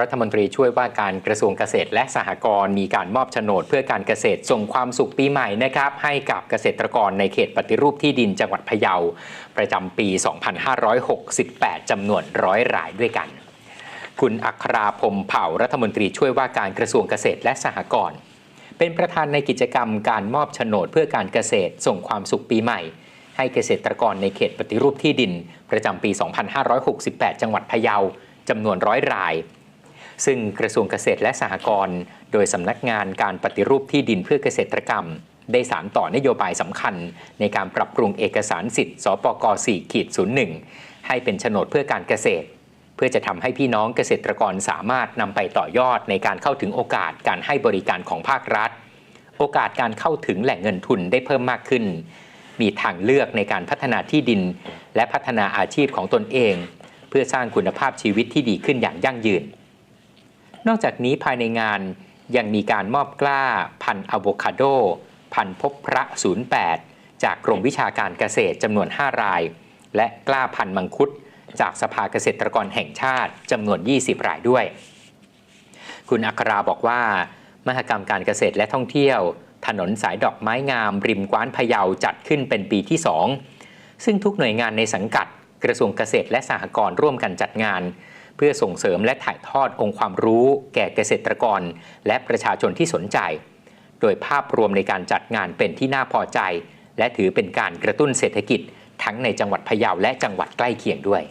รัฐมนตรีช่วยว่าการกระทรวงเกษตรและสหกรณ์มีการมอบโฉนดเพื่อการเกษตรส่งความสุขปีใหม่นะครับ ให้กับเกษตรกรในเขตปฏิรูปที่ดินจังหวัดพะเยา ประจำปี 2568 จำนวนร้อยรายด้วยกัน คุณอัคราพรมเผ่ารัฐมนตรีช่วยว่าการกระทรวงเกษตรและสหกรณ์เป็นประธานในกิจกรรมการมอบโฉนดเพื่อการเกษตรส่งความสุขปีใหม่ ให้เกษตรกรในเขตปฏิรูปที่ดิน ประจำปี 2568 จังหวัดพะเยาจำนวนร้อยราย ซึ่งกระทรวงเกษตรและสหกรณ์โดยสำนักงานการปฏิรูปที่ดินเพื่อเกษตรกรรม ได้สารต่อนโยบายสำคัญ ในการปรับปรุงเอกสารสิทธิ์สปก4ขีด01 ให้เป็นโฉนดเพื่อการเกษตร เพื่อจะทำให้พี่น้องเกษตรกรสามารถนำไปต่อยอดในการเข้าถึงโอกาสการให้บริการของภาครัฐ โอกาสการเข้าถึงแหล่งเงินทุนได้เพิ่มมากขึ้น มีทางเลือกในการพัฒนาที่ดิน และพัฒนาอาชีพของตนเอง เพื่อสร้างคุณภาพชีวิตที่ดีขึ้นอย่างยั่งยืน นอกจากนี้ภายในงานยังมีการมอบกล้าพันอะโวคาโด พันพบพระ 08 จากกรมวิชาการเกษตรจำนวน 5 ราย และกล้าพันมังคุด จากสภาเกษตรกรแห่งชาติจำนวน 20 รายด้วย คุณอัคราบอกว่า มหกรรมการเกษตรและท่องเที่ยว ถนนสายดอกไม้งาม ริมกว้านพะเยาจัดขึ้นเป็นปีที่ 2 ซึ่งทุกหน่วยงานในสังกัด กระทรวงเกษตรและสหกรณ์ร่วมกันจัดงาน เพื่อส่งเสริมและถ่ายทอดองค์ความรู้แก่เกษตรกร และประชาชนที่สนใจ โดยภาพรวมในการจัดงานเป็นที่น่าพอใจ และถือเป็นการกระตุ้นเศรษฐกิจทั้งในจังหวัดพะเยาและจังหวัดใกล้เคียงด้วย